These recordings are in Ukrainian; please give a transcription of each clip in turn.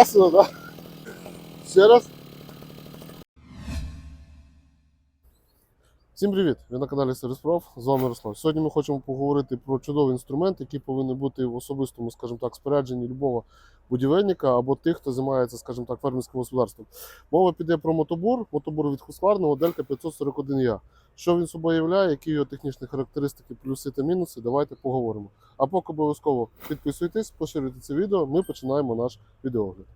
Класно, так? Ще раз. Всім привіт! Ви на каналі Сервіспроф, з вами Ярослав. Сьогодні ми хочемо поговорити про чудовий інструмент, який повинен бути в особистому, скажімо так, спорядженні любого будівельника або тих, хто займається, скажімо так, фермерським господарством. Мова піде про мотобур, мотобур від Husqvarna, моделька 541Я. Що він собою являє, які його технічні характеристики, плюси та мінуси, давайте поговоримо. А поки обов'язково підписуйтесь, поширюйте це відео, ми починаємо наш відеогляд.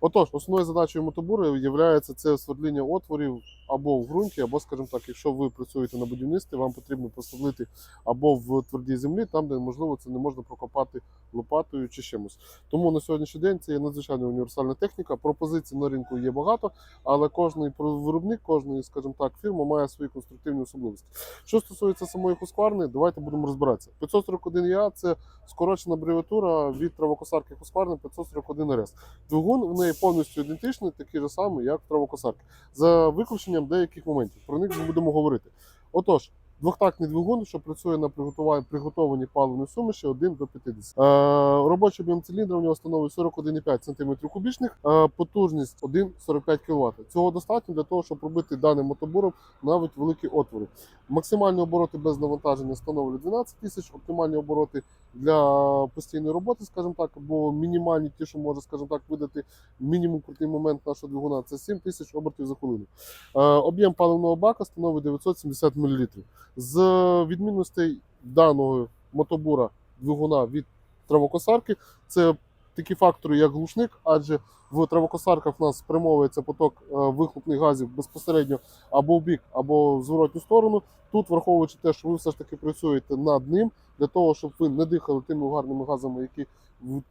Отож, основною задачею мотобуру є це свердління отворів або в ґрунті, або, скажімо так, якщо ви працюєте на будівництві, вам потрібно просверлити або в твердій землі, там, де можливо це не можна прокопати лопатою чи чимось. Тому на сьогоднішній день це є надзвичайно універсальна техніка. Пропозицій на ринку є багато, але кожний виробник, кожної, скажімо так, фірма має свої конструктивні особливості. Що стосується самої Husqvarna, давайте будемо розбиратися. 541 я це скорочена абревіатура від травокосарки Husqvarna 541 RS. Двигун в неї повністю ідентичний, такий же самий, як травокосарки, за виключенням деяких моментів. Про них ми будемо говорити. Отож, двохтактний двигун, що працює на приготуванні приготовані паливної суміші 1 до 50. Е, робочий об'єм циліндра у нього становить 41,5 см кубічних, е, потужність 1,45 кВт. Цього достатньо для того, щоб робити даним мотобуром навіть великі отвори. Максимальні обороти без навантаження становлять 12 тисяч, оптимальні обороти для постійної роботи, скажімо так, або мінімальні ті, що може, скажімо так, видати мінімум крутий момент нашого двигуна, це 7 тисяч обертів за хвилину. Е, об'єм паливного бака становить 970 мл. З відмінностей даного мотобура двигуна від травокосарки, це такі фактори, як глушник, адже в травокосарках в нас спрямовується поток е, вихлопних газів безпосередньо або в бік, або в зворотню сторону. Тут, враховуючи те, що ви все ж таки працюєте над ним, для того, щоб ви не дихали тими угарними газами, які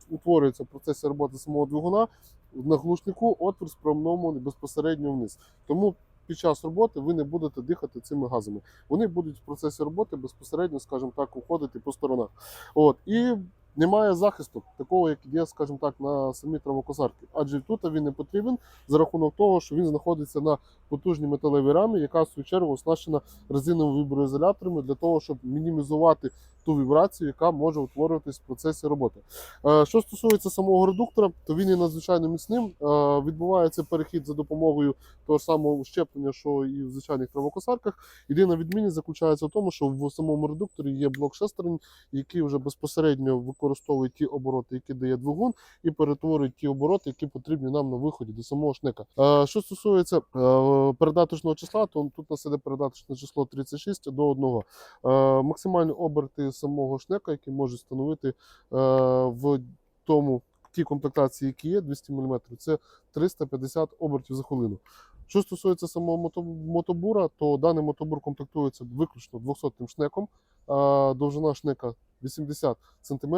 утворюються в процесі роботи самого двигуна, на глушнику отвір спрямований безпосередньо вниз. Тому під час роботи ви не будете дихати цими газами. Вони будуть в процесі роботи безпосередньо, скажімо так, уходити по сторонах. От і немає захисту, такого, як є, скажімо так, на самій травокосарці. Адже тут він не потрібен за рахунок того, що він знаходиться на потужній металевій рамі, яка в свою чергу оснащена резиновими віброізоляторами для того, щоб мінімізувати ту вібрацію, яка може утворюватись в процесі роботи. Е, Що стосується самого редуктора, то він є надзвичайно міцним. Е, Відбувається перехід за допомогою того самого щеплення, що і в звичайних травокосарках. Єдина відмінність заключається в тому, що в самому редукторі є блок шестерень, який вже безпосередньо використовує ті обороти, які дає двигун, і перетворює ті обороти, які потрібні нам на виході до самого шнека. Е, Що стосується передаточного числа, то тут нас іде передаточне число 36 до 1. Е, Максимальні оберти самого шнека, які можуть встановити е, в тому тій комплектації, які є, 200 мм, це 350 обертів за хвилину. Що стосується самого мото- мотобура, то даний мотобур комплектується виключно 200 шнеком. Довжина шнека 80 см.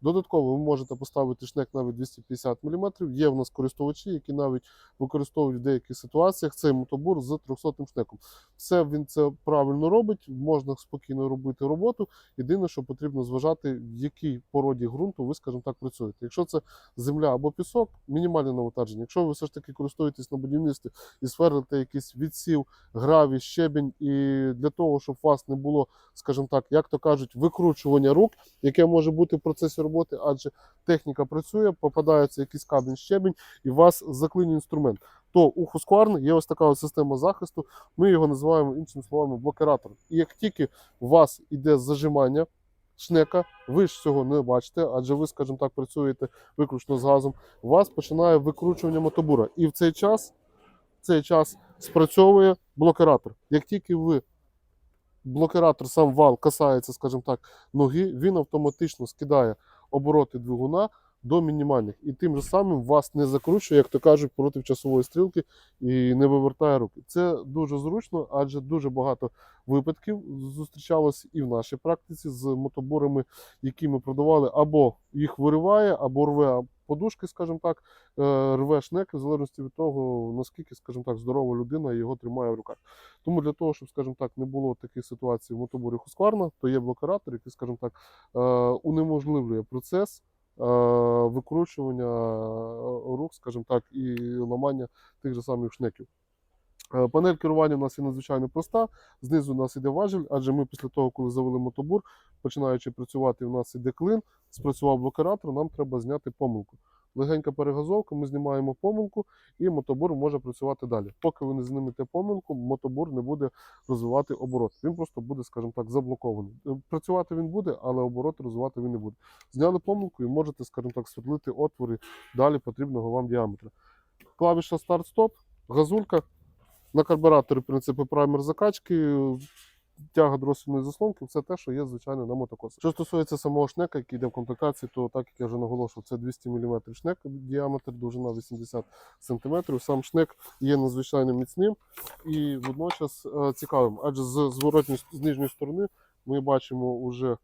Додатково ви можете поставити шнек навіть 250 мм. Є в нас користувачі, які навіть використовують в деяких ситуаціях цей мотобур з 300 шнеком. Все він це правильно робить, можна спокійно робити роботу. Єдине, що потрібно зважати, в якій породі ґрунту ви, скажімо так, працюєте. Якщо це земля або пісок, мінімальне навантаження. Якщо ви все ж таки користуєтесь на будівництві і сверлите якийсь відсів, гравій, щебінь, і для того, щоб у вас не було, скажімо так, як то кажуть, викручування рук, яке може бути в процесі роботи, адже техніка працює, попадається якийсь камінь, щебінь, і у вас заклинює інструмент. То у Husqvarna є ось така ось система захисту. Ми його називаємо іншими словами блокератор. І як тільки у вас іде зажимання шнека, ви ж цього не бачите, адже ви, скажімо так, працюєте виключно з газом. У вас починає викручування мотобура. І в цей час, в цей час спрацьовує блокератор. Як тільки ви блокератор, сам вал касається, скажімо так, ноги, він автоматично скидає обороти двигуна до мінімальних. І тим же самим вас не закручує, як то кажуть, проти часової стрілки і не вивертає руки. Це дуже зручно, адже дуже багато випадків зустрічалось і в нашій практиці з мотобурами, які ми продавали, або їх вириває, або рве подушки, скажімо так, е, рве шнеки, в залежності від того, наскільки, скажімо так, здорова людина його тримає в руках. Тому для того, щоб, скажімо так, не було таких ситуацій в мотобурі Husqvarna, то є блокератор, який, скажімо так, е, унеможливлює процес викручування е, рук, скажімо так, і ламання тих же самих шнеків. Е, Панель керування у нас є надзвичайно проста. Знизу у нас іде важіль, адже ми після того, коли завели мотобур, починаючи працювати, у нас іде клин, спрацював блокератор, нам треба зняти помилку. Легенька перегазовка, ми знімаємо помилку, і мотобур може працювати далі. Поки ви не знімете помилку, мотобур не буде розвивати оборот. Він просто буде, скажімо так, заблокований. Е, Працювати він буде, але оборот розвивати він не буде. Зняли помилку і можете, скажімо так, свердлити отвори далі потрібного вам діаметра. Клавіша старт-стоп, газулька. На карбюраторі принципи праймер закачки, тяга дросільної заслонки, це те, що є, звичайно, на мотокосах. Що стосується самого шнека, який йде в комплектації, то так як я вже наголошував, це 200 мм шнек, діаметр, довжина 80 см. Сам шнек є надзвичайно міцним і водночас е, цікавим, адже з зворотньої з нижньої сторони ми бачимо вже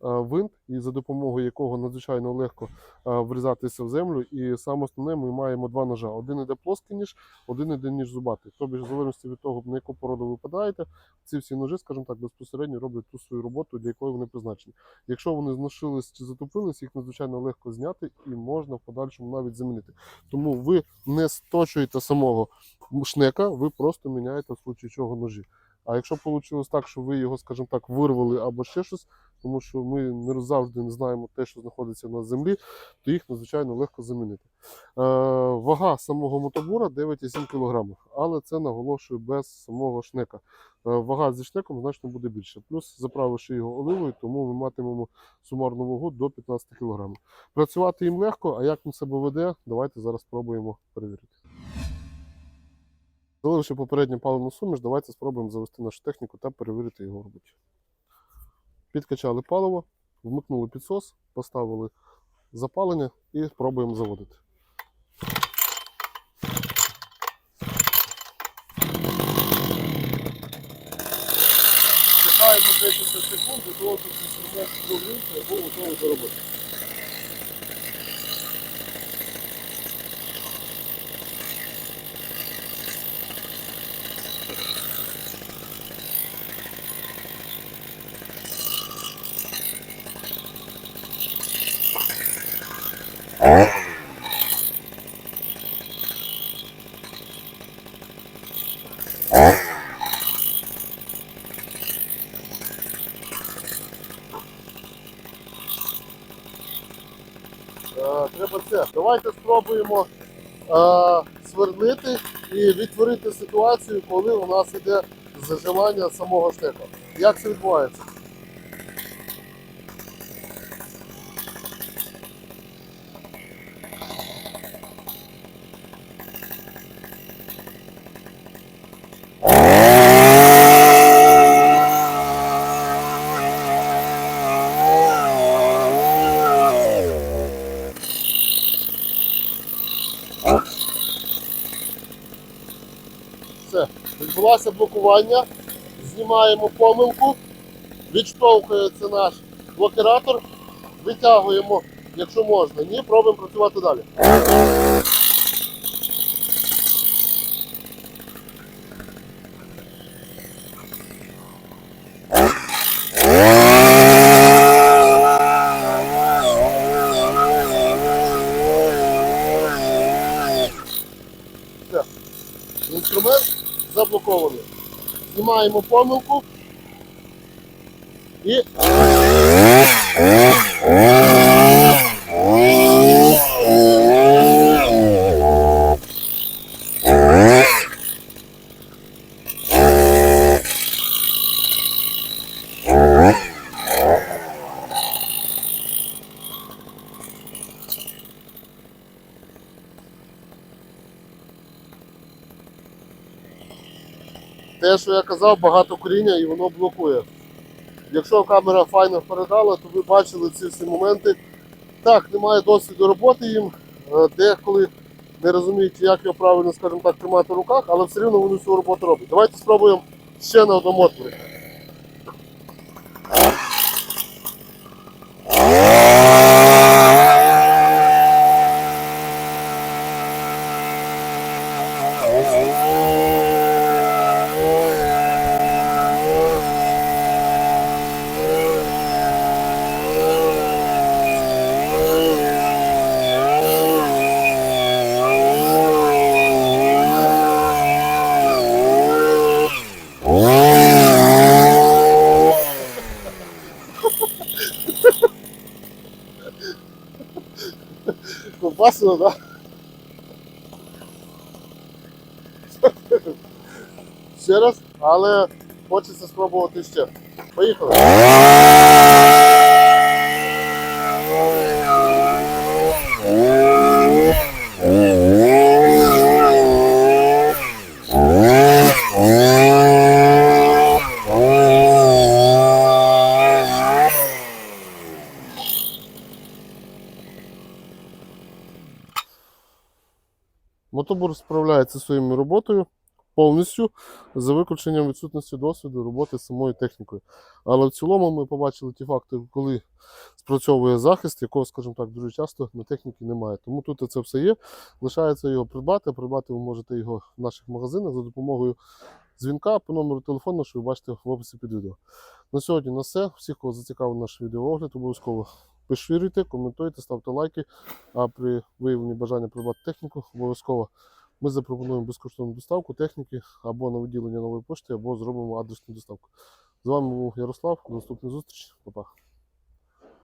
винт, і за допомогою якого надзвичайно легко е, врізатися в землю. І саме основне, ми маємо два ножа. Один іде плоский ніж, один іде ніж зубатий. Тобто, в залежності від того, на яку породу ви випадаєте, ці всі ножі, скажімо так, безпосередньо роблять ту свою роботу, для якої вони призначені. Якщо вони зношились чи затупились, їх надзвичайно легко зняти і можна в подальшому навіть замінити. Тому ви не сточуєте самого шнека, ви просто міняєте в случаї чого ножі. А якщо вийшло так, що ви його, скажімо так, вирвали або ще щось, тому що ми не завжди не знаємо те, що знаходиться на землі, то їх надзвичайно легко замінити. Е, вага самого мотобура 9,7 кг, але це наголошую без самого шнека. Е, вага зі шнеком значно буде більше. Плюс заправивши його оливою, тому ми матимемо сумарну вагу до 15 кг. Працювати їм легко, а як він себе веде, давайте зараз спробуємо перевірити. Заливши попередню паливну суміш, давайте спробуємо завести нашу техніку та перевірити його роботу. Підкачали паливо, вмикнули підсос, поставили запалення і спробуємо заводити. Чекаємо декілька секунд для того, щоб інструмент і був готовий до роботи. Е. Давайте спробуємо е, свердлити і відтворити ситуацію, коли у нас іде заживання самого штека. Як це відбувається? Відбулося блокування. Знімаємо помилку, відштовхується наш блокератор, витягуємо, якщо можна. Ні, пробуємо працювати далі. Знімаємо помилку і те, що я казав, багато коріння і воно блокує. Якщо камера файно передала, то ви бачили ці всі моменти. Так, немає досвіду роботи їм, е, деколи не розуміють, як його правильно, скажімо так, тримати в руках, але все рівно вони всю роботу роблять. Давайте спробуємо ще на одному отворі. Попасено, так? Ще раз, але хочеться спробувати ще. Поїхали. Мотобур справляється своєю роботою повністю за виключенням відсутності досвіду роботи з самою технікою. Але в цілому ми побачили ті факти, коли спрацьовує захист, якого, скажімо так, дуже часто на техніці немає. Тому тут це все є. Лишається його придбати. Придбати ви можете його в наших магазинах за допомогою дзвінка по номеру телефону, що ви бачите в описі під відео. На сьогодні на все. Всіх, кого зацікавив наш відеоогляд, обов'язково поширюйте, коментуйте, ставте лайки. А при виявленні бажання придбати техніку, обов'язково ми запропонуємо безкоштовну доставку техніки або на виділення нової пошти, або зробимо адресну доставку. З вами був Ярослав. До наступної зустрічі. Па-па.